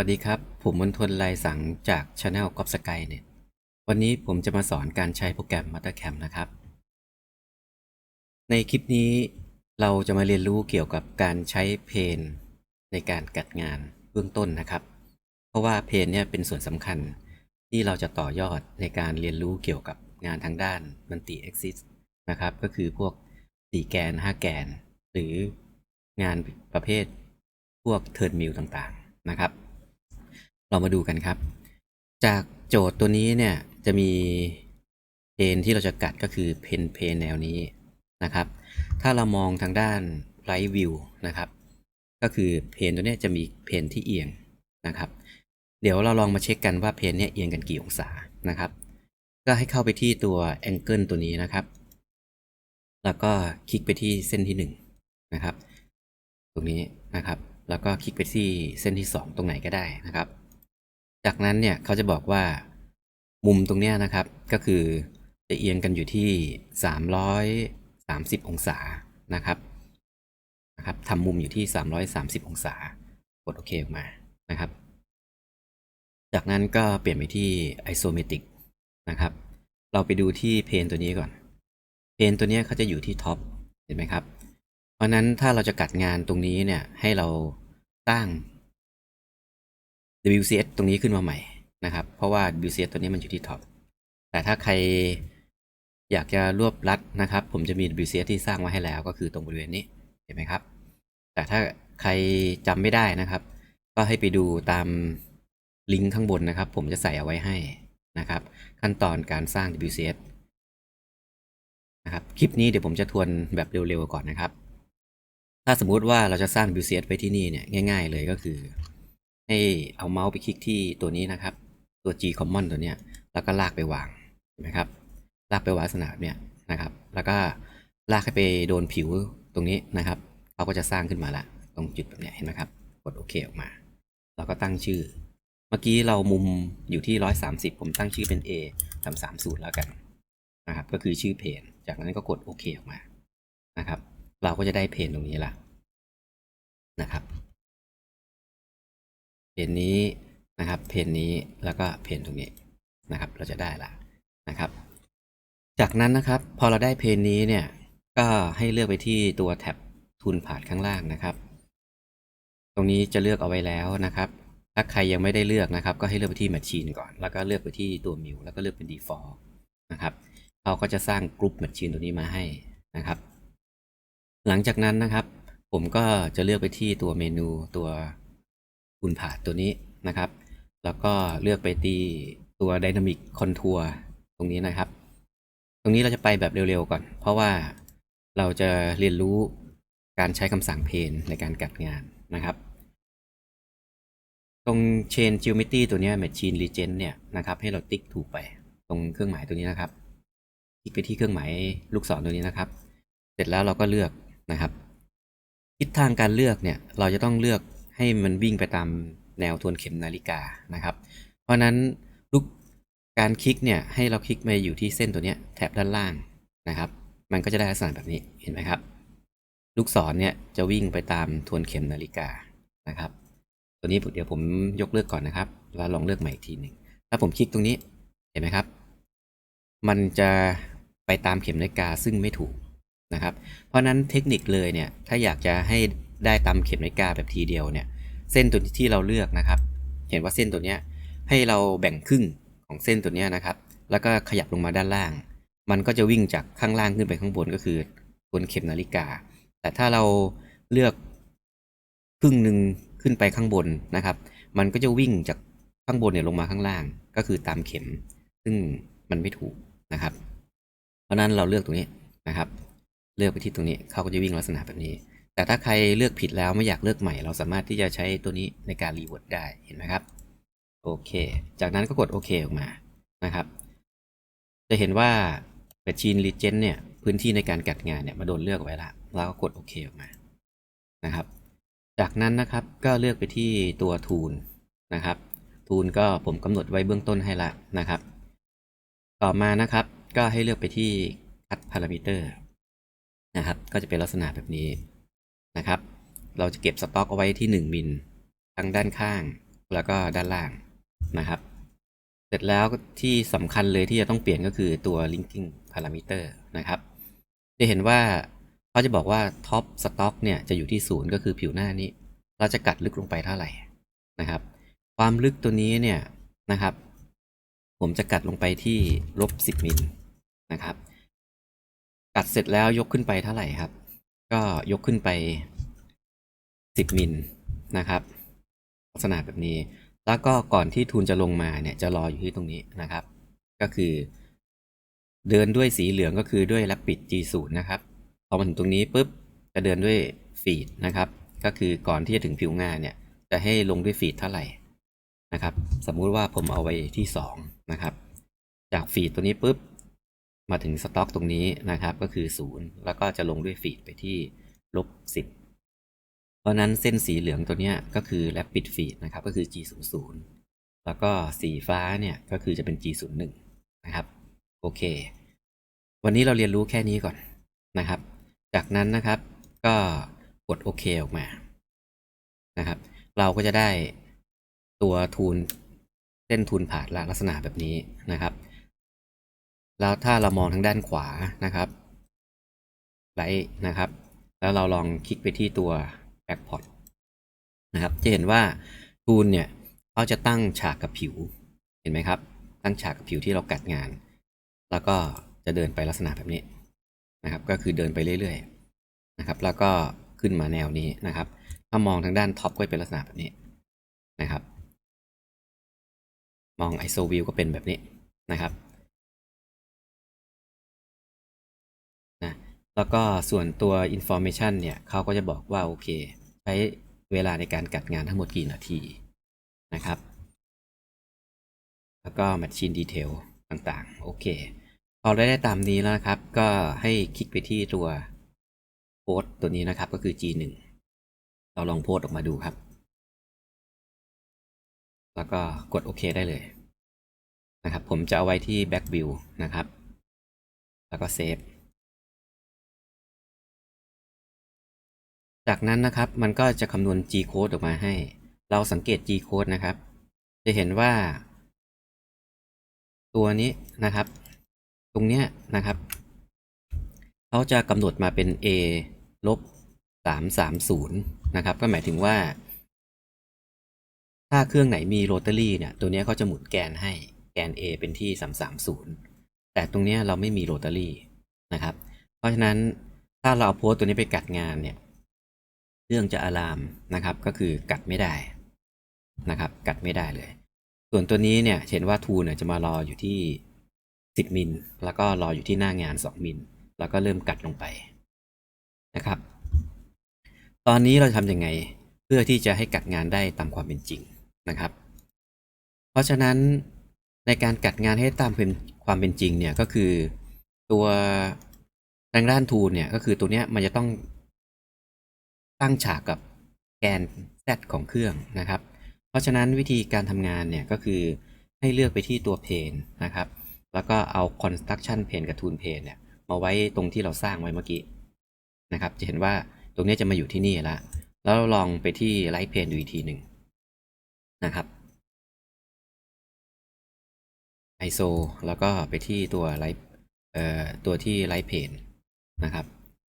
สวัสดีครับ ผมมนทนลายสังจาก Channel กอบสกายเนี่ย วันนี้ผมจะมาสอนการใช้โปรแกรม MaterCam นะครับ ในคลิปนี้เราจะมาเรียนรู้เกี่ยวกับการใช้เพนในการกัดงานเบื้องต้นนะครับ เพราะว่าเพนเนี่ยเป็นส่วนสำคัญที่เราจะต่อยอดในการเรียนรู้เกี่ยวกับงานทางด้านมันติ Axis นะครับ ก็คือพวก4แกน 5 แกน หรืองานประเภทพวกเทิร์นมิลต่างๆนะครับ เรามาดูกันครับ จากโจทย์ตัวนี้เนี่ยจะมีเพนที่เราจะกัดก็คือเพนเพนแนวนี้นะครับ ถ้าเรามองทางด้านไรวิวนะครับ ก็คือเพนตัวนี้จะมีเพนที่เอียงนะครับ เดี๋ยวเราลองมาเช็คกันว่าเพนเนี่ยเอียงกันกี่องศานะครับ ก็ให้เข้าไปที่ตัวแองเกิลตัวนี้นะครับ แล้วก็คลิกไปที่เส้นที่1นงนะครับ ตรงนี้นะครับ แล้วก็คลิกไปที่เส้นที่ 2 ตรงไหนก็ได้นะครับ จากนั้นเนี่ยเขาจะบอกว่า มุมตรงเนี้ยนะครับ ก็คือจะเอียงกันอยู่ที่ 330 องศานะครับนะครับทำมุมอยู่ที่ 330 องศากดโอเคออกมานะครับ จากนั้นก็เปลี่ยนไปที่ isometric นะครับ เราไปดูที่เพนตัวนี้ก่อน เพนตัวนี้เขาจะอยู่ที่ท็อปเห็นไหมครับ เพราะนั้นถ้าเราจะกัดงานตรงนี้เนี่ยให้เราตั้ง WCS ตรงนี้ขึ้นมาใหม่นะครับ เพราะว่า WCS ตัวนี้มันอยู่ที่ท็อปแต่ถ้าใครอยากจะรวบรัดนะครับ ผมจะมี WCS ที่สร้างไว้ให้แล้วก็คือตรงบริเวณนี้เห็นไหมครับ แต่ถ้าใครจำไม่ได้นะครับ ก็ให้ไปดูตามลิงก์ข้างบนนะครับ ผมจะใส่เอาไว้ให้นะครับ ขั้นตอนการสร้าง WCS นะครับคลิปนี้เดี๋ยวผมจะทวนแบบเร็วๆก่อนนะครับ ถ้าสมมุติว่าเราจะสร้าง WCS ไว้ที่นี่เนี่ยง่าย ๆ เลยก็คือ ให้เอาเมาส์ไปคลิกที่ตัวนี้นะครับ ตัว G common ตัวเนี้ย แล้วก็ลากไปวางเห็นไหมครับ ลากไปวางลักษณะเนี่ยนะครับ แล้วก็ลากให้ไปโดนผิวตรงนี้นะครับเขาก็จะสร้างขึ้นมาละ ตรงจุดแบบเนี้ยเห็นไหมครับ กดโอเคออกมาเราก็ตั้งชื่อ เมื่อกี้เรามุมอยู่ที่ 130 ผมตั้งชื่อเป็น A ทำ3สูตรแล้วกันนะครับ ก็คือชื่อเพจจากนั้นก็กดโอเคออกมานะครับ เราก็จะได้เพจตรงนี้ละ เพนนี้นะครับเพนนี้แล้วก็เพนตรงนี้นะครับ เราจะได้ละนะครับ จากนั้นนะครับพอเราได้เพนนี้เนี่ยก็ให้เลือกไปที่ตัวแท็บทุนผาดข้างล่างนะครับ ตรงนี้จะเลือกเอาไว้แล้วนะครับ ถ้าใครยังไม่ได้เลือกนะครับ ก็ให้เลือกไปที่ Machine ก่อน แล้วก็เลือกไปที่ตัว m ิวแล้วก็เลือกเป็น Default นะครับเขาก็จะสร้างกลุ่ม Machine ตัวนี้มาให้นะครับ หลังจากนั้นนะครับ ผมก็จะเลือกไปที่ตัวเมนูตัว คุณผ่าตัวนี้นะครับ แล้วก็เลือกไปที่ตัว Dynamic Contour ตรงนี้นะครับ ตรงนี้เราจะไปแบบเร็วๆก่อน เพราะว่าเราจะเรียนรู้การใช้คำสั่งเพนในการกัดงานนะครับ ตรง Chain Geometry ตัวนี้ Machine Legend เนี่ยนะครับ ให้เราติ๊กถูกไปตรงเครื่องหมายตัวนี้นะครับ คลิกไปที่เครื่องหมายลูกศรตัวนี้นะครับ เสร็จแล้วเราก็เลือกนะครับ ทิศทางการเลือกเนี่ย เราจะต้องเลือก ให้มันวิ่งไปตามแนวทวนเข็มนาฬิกานะครับ เพราะนั้นลูกการคลิกเนี่ยให้เราคลิกมาอยู่ที่เส้นตัวเนี้ยแถบด้านล่างนะครับ มันก็จะได้ลักษณะแบบนี้เห็นไหมครับ ลูกศรเนี่ยจะวิ่งไปตามทวนเข็มนาฬิกานะครับ ตัวนี้เดี๋ยวผมยกเลิกก่อนนะครับแล้วลองเลือกใหม่อีกทีหนึ่งถ้าผมคลิกตรงนี้เห็นไหมครับ มันจะไปตามเข็มนาฬิกาซึ่งไม่ถูกนะครับ เพราะนั้นเทคนิคเลยเนี่ยถ้าอยากจะให้ ได้ตามเข็มนาฬิกาแบบทีเดียวเนี่ย เส้นตัวที่เราเลือกนะครับ เห็นว่าเส้นตัวเนี้ยให้เราแบ่งครึ่งของเส้นตัวเนี้ยนะครับ แล้วก็ขยับลงมาด้านล่าง มันก็จะวิ่งจากข้างล่างขึ้นไปข้างบนก็คือทวนเข็มนาฬิกา แต่ถ้าเราเลือกครึ่งหนึ่งขึ้นไปข้างบนนะครับ มันก็จะวิ่งจากข้างบนเนี่ยลงมาข้างล่าง ก็คือตามเข็ม ซึ่งมันไม่ถูกนะครับ เพราะนั้นเราเลือกตรงนี้นะครับ เลือกไปที่ตรงนี้เขาก็จะวิ่งลักษณะแบบนี้ แต่ถ้าใครเลือกผิดแล้วไม่อยากเลือกใหม่ เราสามารถที่จะใช้ตัวนี้ในการรีเวิร์ดได้เห็นไหมครับโอเค จากนั้นก็กดโอเคออกมานะครับ จะเห็นว่า Machine Legend เนี่ยพื้นที่ในการกัดงานเนี่ยมาโดนเลือกไว้ละเราก็กดโอเคออกมานะครับ จากนั้นนะครับก็เลือกไปที่ตัวทูลนะครับ ทูลก็ผมกำหนดไว้เบื้องต้นให้ละนะครับ ต่อมานะครับก็ให้เลือกไปที่ cut parameter นะครับ ก็จะเป็นลักษณะแบบนี้ นะครับ เราจะเก็บสต็อกเอาไว้ที่ 1 มิลทั้งด้านข้างแล้วก็ด้านล่างนะครับ เสร็จแล้วที่สำคัญเลยที่จะต้องเปลี่ยนก็คือตัว linking parameter นะครับ จะเห็นว่าเขาจะบอกว่า top stock เนี่ยจะอยู่ที่ศูนย์ก็คือผิวหน้านี้ เราจะกัดลึกลงไปเท่าไหร่นะครับ ความลึกตัวนี้เนี่ยนะครับ ผมจะกัดลงไปที่ลบ10มิลนะครับ กัดเสร็จแล้วยกขึ้นไปเท่าไหร่ครับ ก็ยกขึ้นไป 10 มิลนะครับลักษณะแบบนี้ แล้วก็ก่อนที่ทูนจะลงมาเนี่ยจะรออยู่ที่ตรงนี้นะครับ ก็คือ เดินด้วยสีเหลืองก็คือด้วย Rapid G0 นะครับพอมาถึงตรงนี้ปุ๊บจะเดินด้วยฟีดนะครับ ก็คือก่อนที่จะถึงผิวงานเนี่ย จะให้ลงด้วยฟีดเท่าไหร่นะครับ สมมุติว่าผมเอาไว้ที่ 2 นะครับ จากฟีดตัวนี้ปุ๊บ มาถึงสต็อกตรงนี้นะครับก็คือ 0 แล้วก็จะลงด้วยฟีดไปที่ลบ10 เพราะนั้นเส้นสีเหลืองตัวนี้ก็คือ Rapid Feed นะครับก็คือ G00 แล้วก็สีฟ้าเนี่ยก็คือจะเป็น G01 นะครับโอเค วันนี้เราเรียนรู้แค่นี้ก่อนนะครับ จากนั้นนะครับก็กดโอเคออกมานะครับ เราก็จะได้ตัวทูนเส้นทูนผ่านลักษณะแบบนี้นะครับ แล้วถ้าเรามองทางด้านขวานะครับไลท์นะครับ แล้วเราลองคลิกไปที่ตัว backport นะครับ จะเห็นว่าทูนเนี่ยเขาจะตั้งฉากกับผิว เห็นไหมครับ ตั้งฉากกับผิวที่เรากัดงาน แล้วก็จะเดินไปลักษณะแบบนี้นะครับ ก็คือเดินไปเรื่อยๆนะครับ แล้วก็ขึ้นมาแนวนี้นะครับ ถ้ามองทางด้านท็อปก็เป็นลักษณะแบบนี้นะครับ มอง ISO view ก็เป็นแบบนี้นะครับ แล้วก็ส่วนตัว information เนี่ยเขาก็จะบอกว่า โอเค ใช้เวลาในการกัดงานทั้งหมดกี่นาทีนะครับ แล้วก็ machine detail ต่างๆ โอเค พอได้ตามนี้แล้วนะครับ ก็ให้คลิกไปที่ตัวโพสต์ตัวนี้นะครับก็คือ G1 เราลองโพสต์ออกมาดูครับ แล้วก็กดโอเคได้เลยนะครับ ผมจะเอาไว้ที่ back view นะครับ แล้วก็เซฟ จากนั้นนะครับมันก็จะคำนวณ G code ออกมาให้ เราสังเกต G code นะครับ จะเห็นว่า ตัวนี้นะครับ ตรงเนี้ยนะครับเขาจะกำหนดมาเป็น a ลบสามสามศูนย์นะครับ ก็หมายถึงว่า ถ้าเครื่องไหนมีโรตารี่เนี่ย ตัวนี้เขาจะหมุนแกนให้แกน a เป็นที่สามสามศูนย์แต่ตรงเนี้ยเราไม่มีโรตารี่นะครับ เพราะฉะนั้นถ้าเราเอาโพสต์ตัวนี้ไปกัดงานเนี่ย เครื่องจะอะลามนะครับ ก็คือกัดไม่ได้นะครับ กัดไม่ได้เลย ส่วนตัวนี้เนี่ยเห็นว่าทูเนี่ยจะมารออยู่ที่ 10 มิล แล้วก็รออยู่ที่หน้างาน 2 มิล แล้วก็เริ่มกัดลงไปนะครับ ตอนนี้เราทำยังไงเพื่อที่จะให้กัดงานได้ตามความเป็นจริงนะครับ เพราะฉะนั้นในการกัดงานให้ตามความเป็นจริงเนี่ยก็คือตัวทางด้านทูเนี่ยก็คือตัวเนี้ยมันจะต้อง ตั้งฉากกับแกน Z ของเครื่องนะครับ เพราะฉะนั้นวิธีการทำงานเนี่ยก็คือให้เลือกไปที่ตัวเพนนะครับ แล้วก็เอา construction pane กับ tool pane เนี่ยมาไว้ตรงที่เราสร้างไว้เมื่อกี้นะครับ จะเห็นว่าตรงนี้จะมาอยู่ที่นี่ละ แล้วเราลองไปที่ light pane ดูอีกทีหนึ่งนะครับ ISO แล้วก็ไปที่ตัว light เอ่อตัวที่ light pane นะครับ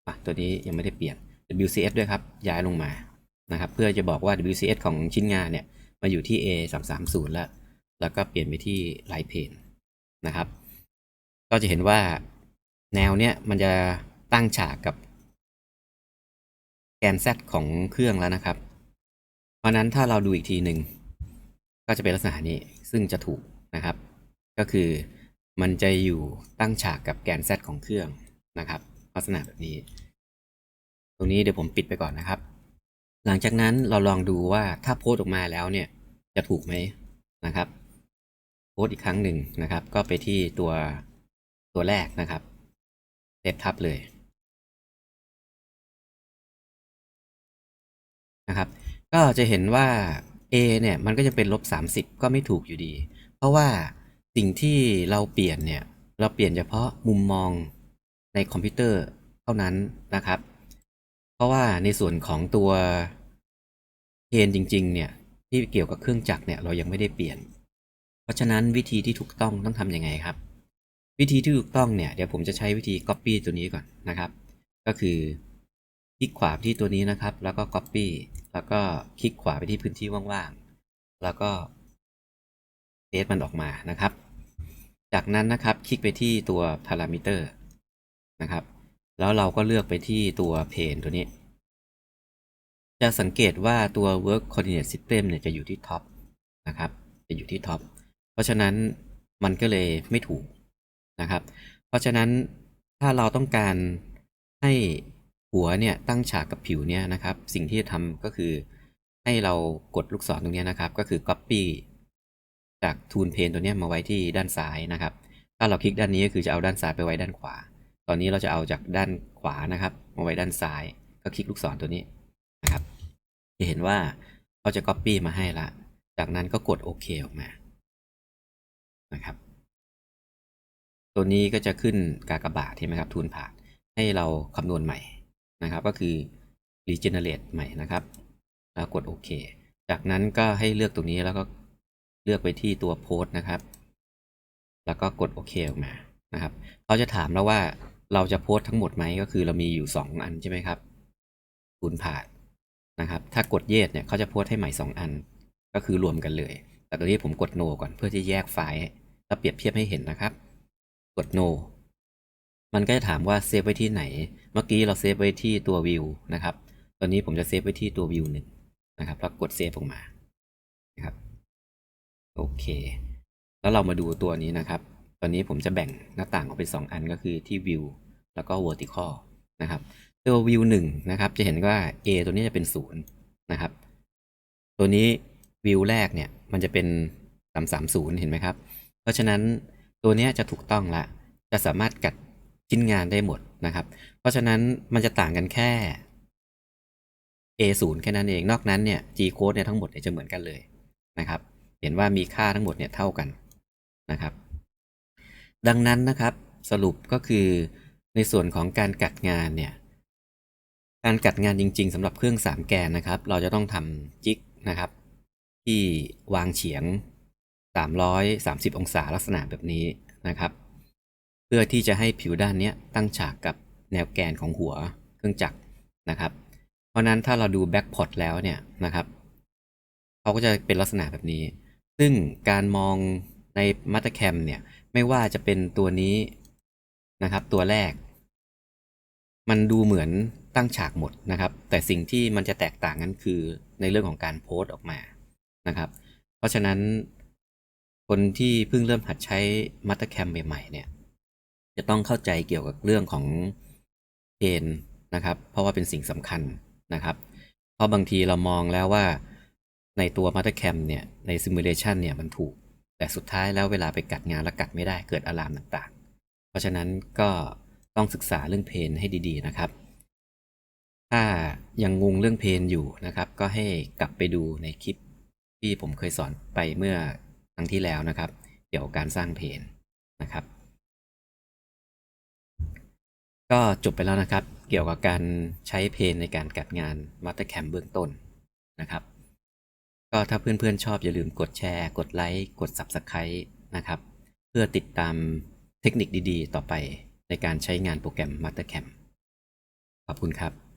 อะตัวนี้ยังไม่ได้เปลี่ยน WCS ด้วยครับย้ายลงมานะครับเพื่อจะบอกว่า WCS ของชิ้นงานเนี่ยมาอยู่ที่ A 3 3 0แล้ว แล้วก็เปลี่ยนไปที่ light pane นะครับ ก็จะเห็นว่าแนวเนี้ยมันจะตั้งฉากกับ แกน Z ของเครื่องแล้วนะครับ เพราะนั้นถ้าเราดูอีกทีหนึ่งก็จะเป็นลักษณะนี้ซึ่งจะถูกนะครับ ก็คือมันจะอยู่ตั้งฉากกับแกน Z ของเครื่องนะครับ ลักษณะแบบนี้ รงนี้เดี๋ยวผมปิดไปก่อนนะครับ หลังจากนั้นเราลองดูว่าถ้าโพสต์ออกมาแล้วเนี่ยจะถูกไหมนะครับ โพสต์อีกครั้งหนึ่งนะครับ ก็ไปที่ตัวตัวแรกนะครับเซฟทับเลยนะครับ ก็จะเห็นว่า A เนี่ยมันก็จะเป็นลบ 30 ก็ไม่ถูกอยู่ดี เพราะว่าสิ่งที่เราเปลี่ยนเนี่ย เราเปลี่ยนเฉพาะมุมมองในคอมพิวเตอร์เท่านั้นนะครับ ราะว่าในส่วนของตัวเพนจริง ๆ เนี่ย ที่เกี่ยวกับเครื่องจักรเนี่ยเรายังไม่ได้เปลี่ยน เพราะฉะนั้นวิธีที่ถูกต้องต้องทำยังไงครับ วิธีที่ถูกต้องเนี่ยเดี๋ยวผมจะใช้วิธี Copy ตัวนี้ก่อนนะครับ ก็คือคลิกขวาที่ตัวนี้นะครับ แล้วก็ Copy แล้วก็คลิกขวาไปที่พื้นที่ว่างๆ แล้วก็ p a s t มันออกมานะครับ จากนั้นนะครับคลิกไปที่ตัว parameter นะครับ แล้วเราก็เลือกไปที่ตัว pane ตัวนี้ จะสังเกตว่าตัว work coordinate system เนี่ยจะอยู่ที่ท็อปนะครับ จะอยู่ที่ท็อป เพราะฉะนั้นมันก็เลยไม่ถูกนะครับ เพราะฉะนั้นถ้าเราต้องการให้หัวเนี่ยตั้งฉากกับผิวเนี่ยนะครับ สิ่งที่จะทำก็คือให้เรากดลูกศรตรงนี้นะครับ ก็คือ copy จาก tool pane ตัวนี้มาไว้ที่ด้านซ้ายนะครับ ถ้าเราคลิกด้านนี้ก็คือจะเอาด้านซ้ายไปไว้ด้านขวา อนนี้เราจะเอาจากด้านขวานะครับมาไว้ด้านซ้าย ก็คลิกลูกศรตัวนี้นะครับจะเห็นว่าเขาจะ copy มาให้ละ จากนั้นก็กดโอเคออกมานะครับ ตัวนี้ก็จะขึ้นกากบาทใช่ไหมครับ ทูนผ่านให้เราคำนวณใหม่นะครับ ก็คือ regenerate ใหม่นะครับ แล้วกดโอเค จากนั้นก็ให้เลือกตรงนี้แล้วก็เลือกไปที่ตัวโพสต์นะครับ แล้วก็กดโอเคออกมานะครับ เขาจะถามเราว่า เราจะโพสต์ทั้งหมดไหมก็คือเรามีอยู่ 2 อันใช่ไหมครับคูณผ่านนะครับ ถ้ากดเยสเนี่ยเขาจะโพสต์ให้ใหม่ 2 อัน ก็คือรวมกันเลย แต่ตอนนี้ผมกด no ก่อนเพื่อที่แยกไฟล์แล้วเปรียบเทียบให้เห็นนะครับ กด no มันก็จะถามว่าเซฟไว้ที่ไหน เมื่อกี้เราเซฟไว้ที่ตัว view นะครับ ตอนนี้ผมจะเซฟไว้ที่ตัว view หนึ่งนะครับ แล้วกดเซฟออกมานะครับ โอเค แล้วเรามาดูตัวนี้นะครับ ตอนนี้ผมจะแบ่งหน้าต่างออกเป็น 2 อันก็คือที่ view แล้วก็ vertical นะครับตัว view 1นะครับ จะเห็นว่า a ตัวนี้จะเป็น0นะครับ ตัวนี้ view แรกเนี่ย มันจะเป็น330เห็นไหมครับ เพราะฉะนั้นตัวนี้จะถูกต้องละ จะสามารถกัดชิ้นงานได้หมดนะครับ เพราะฉะนั้นมันจะต่างกันแค่ A0 แค่นั้นเอง นอกนั้นเนี่ย G code เนี่ยทั้งหมดจะเหมือนกันเลยนะครับ เห็นว่ามีค่าทั้งหมดเนี่ยเท่ากันนะครับ ดังนั้นนะครับสรุปก็คือในส่วนของการกัดงานเนี่ย การกัดงานจริง ๆสำหรับเครื่อง3แกนนะครับ เราจะต้องทำจิกนะครับ ที่วางเฉียง 330 องศาลักษณะแบบนี้นะครับ เพื่อที่จะให้ผิวด้านนี้ตั้งฉากกับแนวแกนของหัวเครื่องจักรนะครับ เพราะนั้นถ้าเราดูแบ็กพอตแล้วเนี่ยนะครับเขาก็จะเป็นลักษณะแบบนี้ ซึ่งการมองในมัตเตอร์แคมเนี่ย ไม่ว่าจะเป็นตัวนี้นะครับ ตัวแรก มันดูเหมือนตั้งฉากหมดนะครับ แต่สิ่งที่มันจะแตกต่างกันคือในเรื่องของการโพสต์ออกมานะครับ เพราะฉะนั้นคนที่เพิ่งเริ่มหัดใช้มัตเตอร์แคมใหม่ๆเนี่ย จะต้องเข้าใจเกี่ยวกับเรื่องของเพนนะครับ เพราะว่าเป็นสิ่งสำคัญนะครับ เพราะบางทีเรามองแล้วว่าในตัว m a t e r c a m เนี่ยในซิมูเลชันเนี่ยมันถูก แต่สุดท้ายแล้วเวลาไปกัดงานแล้วกัดไม่ได้เกิดอะลามต่างๆ เพราะฉะนั้นก็ต้องศึกษาเรื่องเพนให้ดีๆนะครับ ถ้ายังงงเรื่องเพนอยู่นะครับ ก็ให้กลับไปดูในคลิปที่ผมเคยสอนไปเมื่อครั้งที่แล้วนะครับ เกี่ยวกับการสร้างเพนนะครับ ก็จบไปแล้วนะครับ เกี่ยวกับการใช้เพนในการกัดงาน Mastercam เบื้องต้นนะครับ ก็ถ้าเพื่อนๆชอบอย่าลืมกดแชร์ กดไลค์กด Subscribe นะครับ เพื่อติดตามเทคนิคดีๆ ต่อไปในการใช้งานโปรแกรม Mastercam ขอบคุณครับ